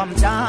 I'm done.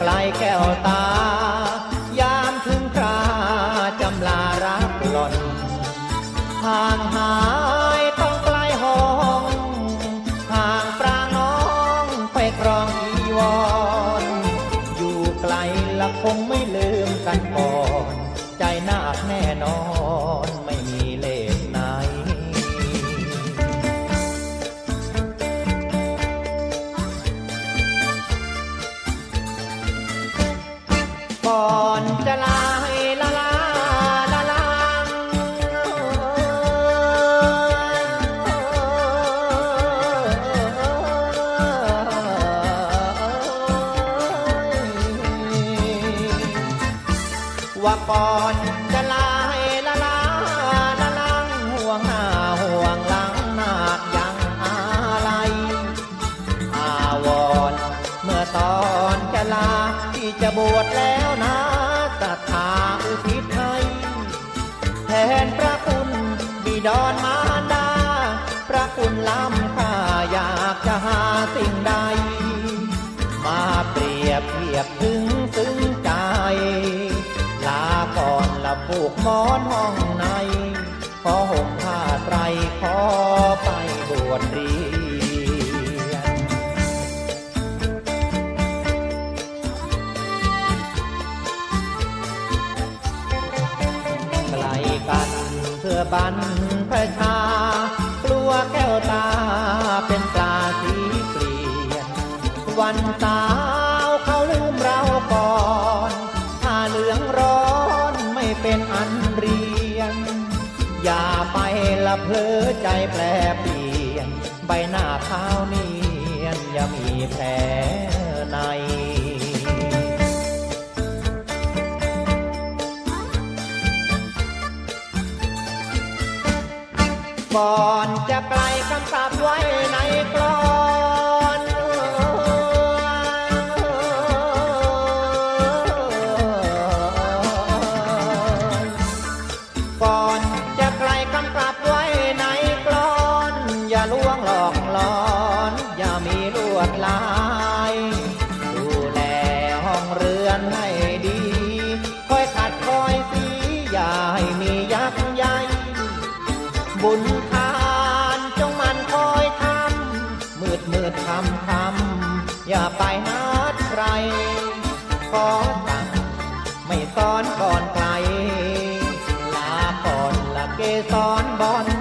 ปลายแก้วตา อนจะลา มอนห้องในขอห่มผ้าไตรขอไปบวชเรียนไกลกันเพื่อบ้าน แผลในก่อนจะไกลคำสาบไว้ในกลอนก่อนจะไกลคำสาบ สรบอนใสแ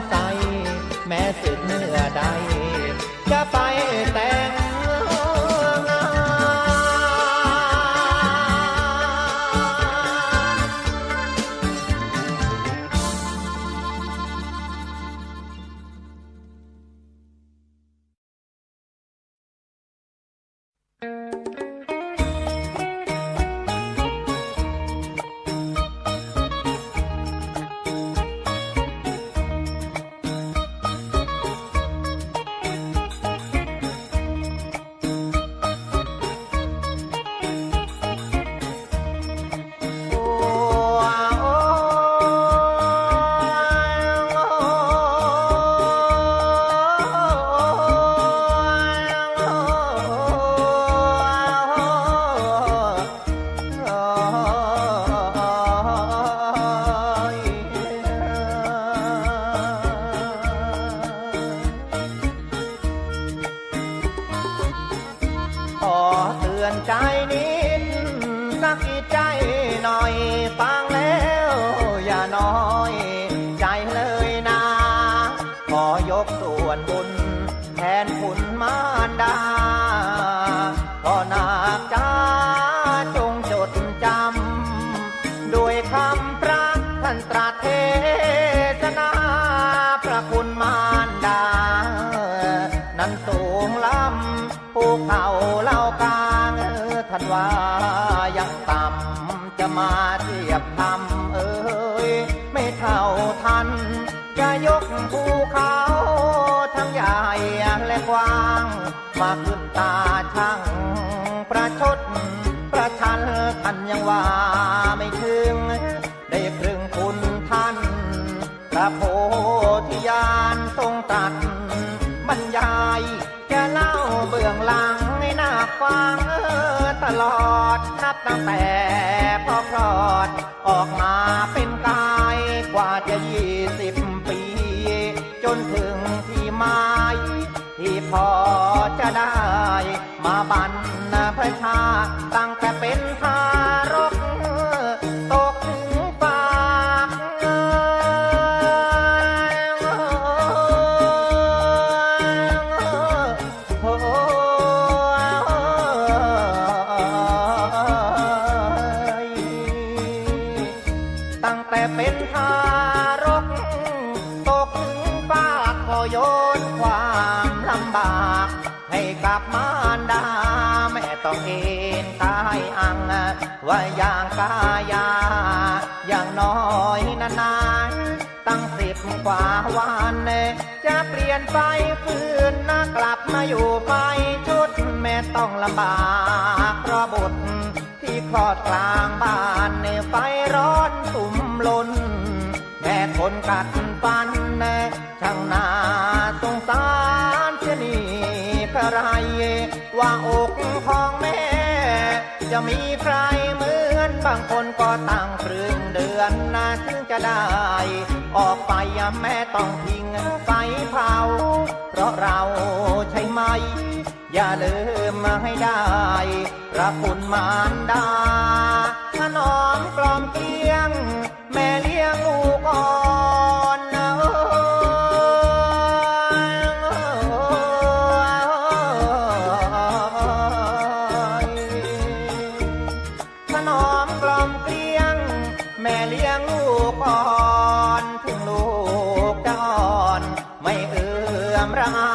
ขอยกส่วนบุญแทนคุณมารดา ตั้งแต่พอคลอด ออกมาเป็นกายกว่าจะยี่สิบปี จนถึงที่หมายที่พอจะได้ มาบรรพชา ไปลี่ยนไปฟื้นนะกลับมาอยู่ไปชุดแม่ต้องลำบากเพราะบุตรที่คลอดกลางบ้านในไฟร้อนสุ่มลนแม่ทนกัดฟันช่างนาสงสารเสียนี่ใครว่าอกของ จะมีใครเหมือนบางคนก็ตั้งครึ่งเดือนนะถึงจะได้ ออกไปแม่ต้องทิ้งไฟเผา เพราะเราใช่ไหม อย่าลืมมาให้ได้ระคุณมารดาถนอมกล่อมเกลี้ยง แม่เลี้ยงลูกอ่อน ม่เลี้ยงลูกอ่อนถึงลูกจะอ่อน ไม่เอื้อมระอา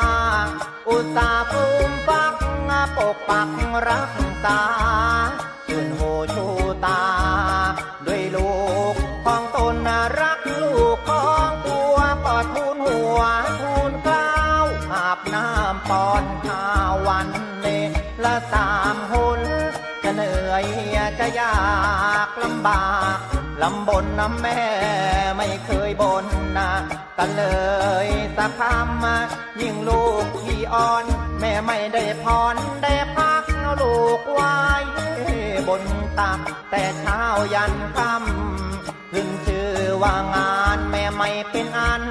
อุตส่าห์ปลูมปักปกปักรักษาชื่นหูชูตา ด้วยลูกของตนรักลูกของตัวก็ทูลหัวทูลเกล้าวอาบน้ำปอนข้าววันเนละสามหนจะเหนื่อยจะยากลำบาก ลำบนน้ำแม่ไม่เคยบนนะกันเลยสักคำยิ่งลูกที่อ่อน แม่ไม่ได้พรได้พักลูกไว้บนตักแต่เช้ายันค่ำขึ้นชื่อว่างานแม่ไม่เป็นอัน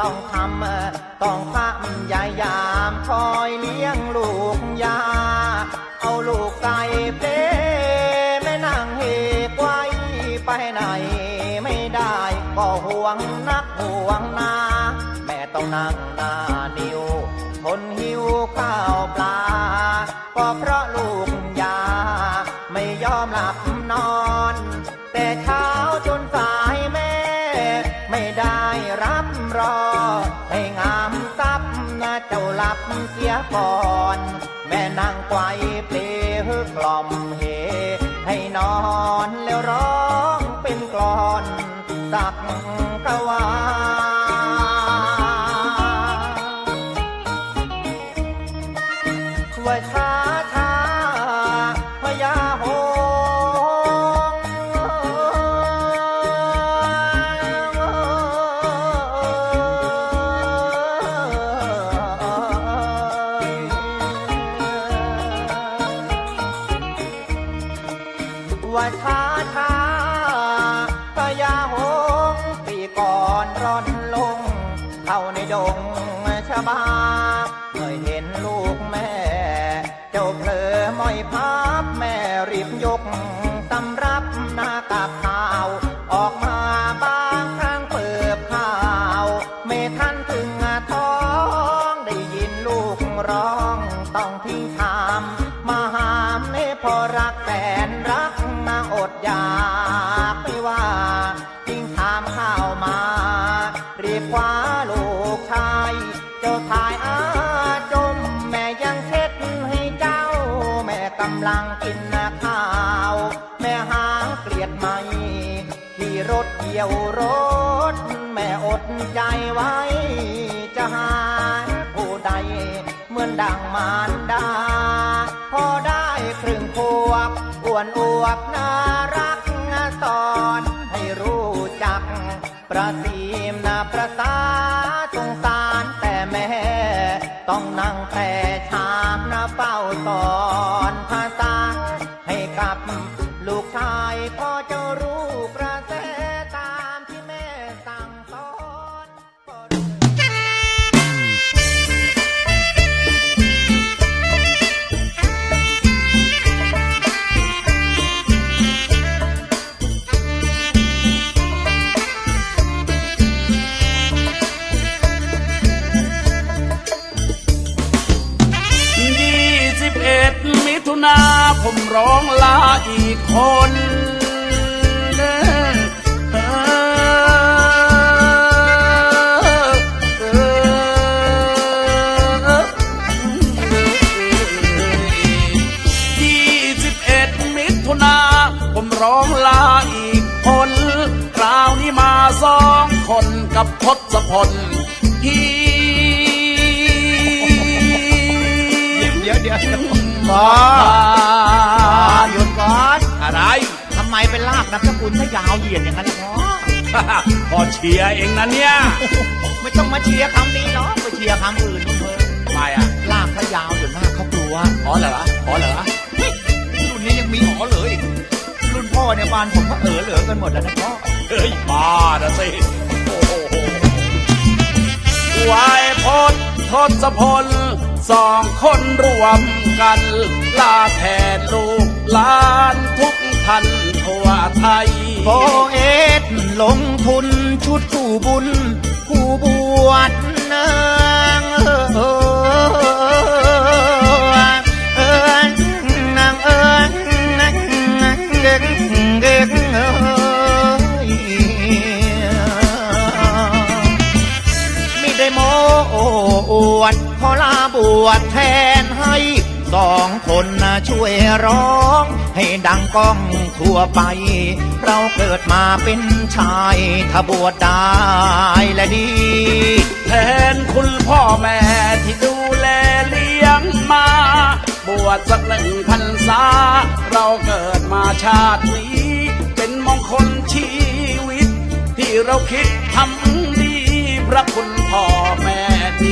ต้องทำต้องพยายามคอยเลี้ยงลูกยา แม่ ลังกินข้าว แม่หาเกลียดไหมขี่รถเกี่ยวรถ แม่อดใจไว้ จะหาผู้ใด เหมือนดังมารดา พอได้ครึ่งพวบอ้วนอวบน่ารักสอนให้รู้จัก ประสีมนาประสาสงสารแต่แม่ ต้องนั่งแต่ชามนาเฝ้าสอ มร้องลาอีกคนเด้อเออเออยี่สิบเอ็ดมิถุนาผมร้องลาอีกคนคราวนี้มาสองคนกับทศพลฮี พอหยุดก่อนอะไร ทำไมเป็นลากนามสกุลถ้ายาวเหยียดอย่างนั้นล่ะพ่อ พอเชียร์เองนะเนี่ยไม่ต้องมาเชียร์คำนี้หรอกไปเชียร์คำอื่นนู่นเถอะทำไมอะลากถ้ายาวเดี๋ยวหน้าเขากลัวอ๋อเหรออ๋อเหรอเฮ้ยรุ่นนี้ยังมีหอเหลืออีกรุ่นพ่อเนี่ยบ้านผมก็เออเหลือกันหมดแล้วนะพ่อเฮ้ยบ้านะสิโอ้โหวายพจน์ทศพลสองคนรวม กัน ลาแทนลูกหลานทุกท่านทั่วไทย โฟเอสลงทุนชุดคู่บุญ คู่บวชนางเออเออเออนางเออนางเด็กเด็กเอยไม่ได้โมโอ้อวดขอลาบวชแทน สองคนนะช่วยร้อง ให้ดังก้องทั่วไป เราเกิดมาเป็นชายถ้าบวชได้และดี แทนคุณพ่อแม่ที่ดูแลเลี้ยงมา บวชสักหนึ่งพรรษา เราเกิดมาชาตินี้ เป็นมงคลชีวิต ที่เราคิดทำดี พระคุณพ่อแม่ที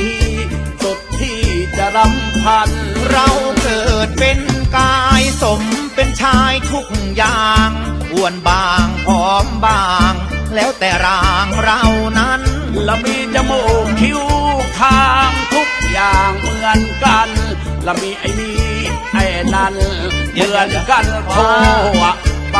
่สุดที่จะ รำพัน เราเกิดเป็นกายสมเป็นชายทุกอย่างอ้วนบางผอมบาง แล้วแต่ร่างเรานั้นและมีจมูกคิ้วคางทุกอย่างเหมือนกันและมีไอ้นี่ไอ้อ้นั่นเหมือนกันทั่วไป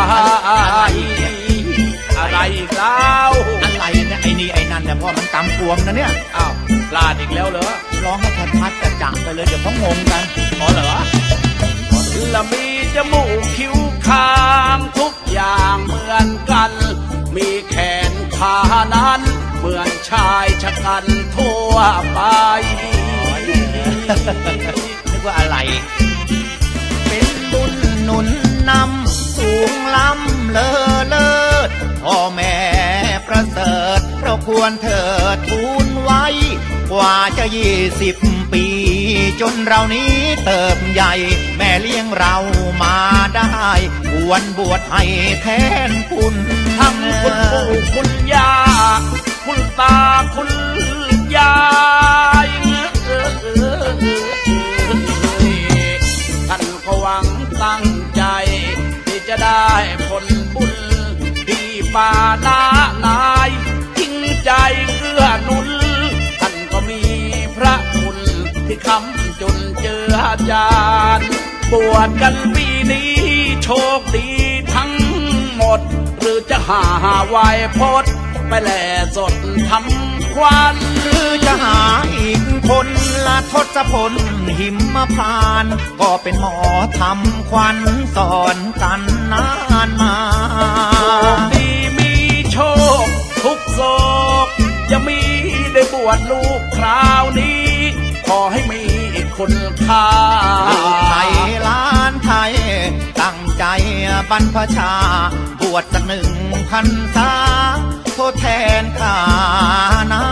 อะไรอีกแล้วอะไรเนี่ย ไอ้นี่ไอ้นั่นเนี่ยพ่อมันตำกวงนะเนี่ยอ้าวพลาดอีกแล้วเหรอร้องให้ชัดๆกระจ่างไปเลยเดี๋ยวเขางงกันอ๋อเหรอและมีจมูกคิ้วคางทุกอย่างเหมือนกัน มีแขนขานั้น เหมือนชายชะกันทั่วไปนึกว่าอะไร เป็นบุญหนุนนำสูงล้ำเลอเลิศพ่อแม่ ประเสริฐเราควรเถิดทูลไว้ กว่าจะยี่สิบปี จนเรานี้เติบใหญ่ แม่เลี้ยงเรามาได้ ควรบวชให้แทนคุณทั้งคุณปู่คุณย่าคุณตาคุณยายท่านก็หวังตั้งใจ ที่จะได้ผลบุญ ป่าหน้านายจริงใจเกื้อหนุนท่านก็มีพระคุณที่คำจนเจออาจารย์บวชกันปีนี้โชคดีทั้งหมด หรือจะหาไวายพดไปแหล่สดทำควันหรือจะหาอีกคนละทศพลหิมพานก็เป็นหมอทำควันสอนกันนานมาดีมี โชค ทุกโศกจะมีได้บวชลูกคราวนี้ ขอให้มีคุณค่าไทยล้านไทย ตั้งใจบรรพชา บวชสักหนึ่งพันษาทดแทนข้านา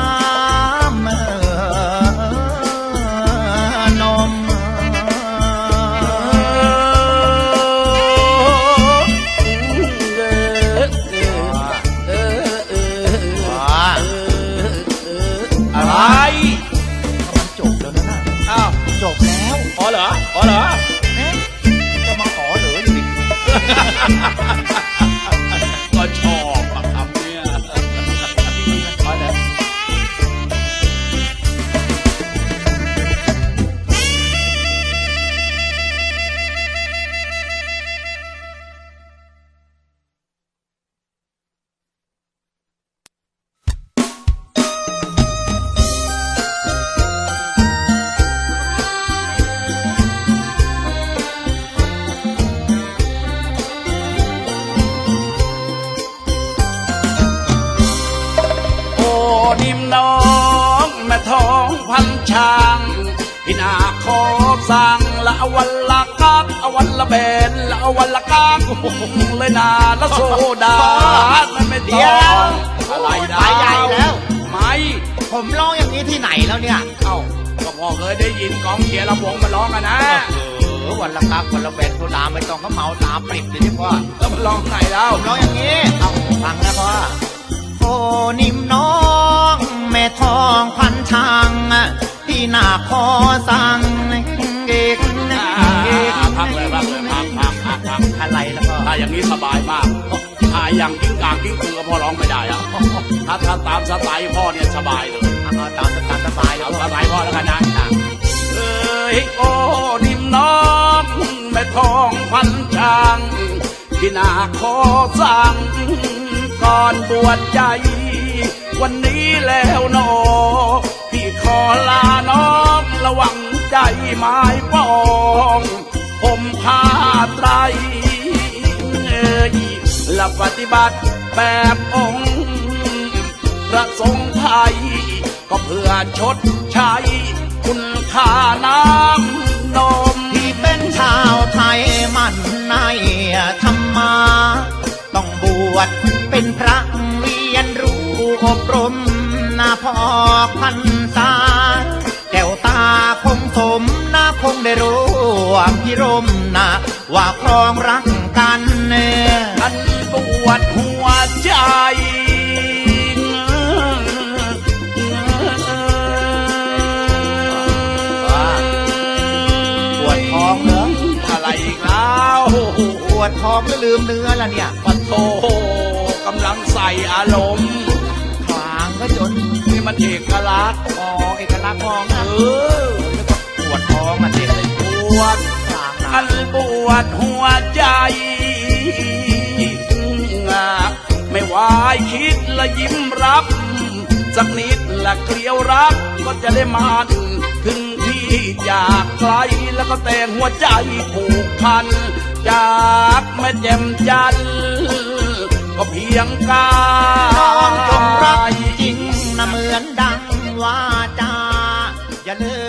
แล้วอ๋อเกักเลยนาละโซดานั่นไม่เดี๋ต้ยอวงอะไรนะไปใหญ่แล้ว ไม่ผมร้องอย่างนี้ที่ไหนแล้วเนี่ยเอ้าก็พอเคยได้ยินกองเชียร์ลำวงมาร้องกันนะเออวันละกักวันละเบ็ดโซดาไม่ต้องเขาเมาตาปริบเลยที่พ่อแล้วมันร้องไงแล้ว ผมร้องอย่างนี้ เอาฟังนะพ่อโอ้นิ่มน้อง แม่ทองพันช่างที่หน้าคอสั่งเอกเอกพักเลยพักเลย พักพักพักพักอะไรแล้วพ่อถ้าอย่างนี้สบายมากถ้าอย่างกิ้งกางกิ้งกือพ่อร้องไม่ได้อะถ้าถ้าตามสไตล์พ่อเนี่ยสบายเลยเอาตามสตามสบายแล้เอาวสไตล์พ่อแล้วกันนะเอ้ยโอ้ดิมน้องแม่ทองพันช่างที่นาขอสั่งก่อนบวชใจวันนี้แล้วหนอพี่ขอลาน้องระวังใจไม้ปอง ละปฏิบัติแบบองค์พระสงฆ์ไทย ก็เพื่อชดใช้คุณค่าน้ำนมที่เป็นชาวไทยมันในธรรมา ต้องบวชเป็นพระเรียนรู้อบรมนาพอกพันษาแก้วตาคงสมนาคงได้รู้ว่าพิรมนะว่าครองรักกันเน วดหัวใจปวดท้องเหรออะไรอีกแล้วปวดท้องหรือลืมเนื้อละเนี่ยปะโทกำลังใส่อารมณ์ขวางก็จนนี่มันเอกลักษณ์มองเอกลักษณ์มองเอนะอปวดท้องมาเจ็บเลยปวดกลางอันปวดหัวใจ ไม่วายคิดและยิ้มรับ สักนิดและเกลียวรักก็จะได้มันถึงที่อยากไกลแล้วก็แต่งหัวใจผูกพัน จากแม่แจ่มจันก็เพียงกาน้องจงรักจริงนะเหมือนดังว่าจาอย่าลืม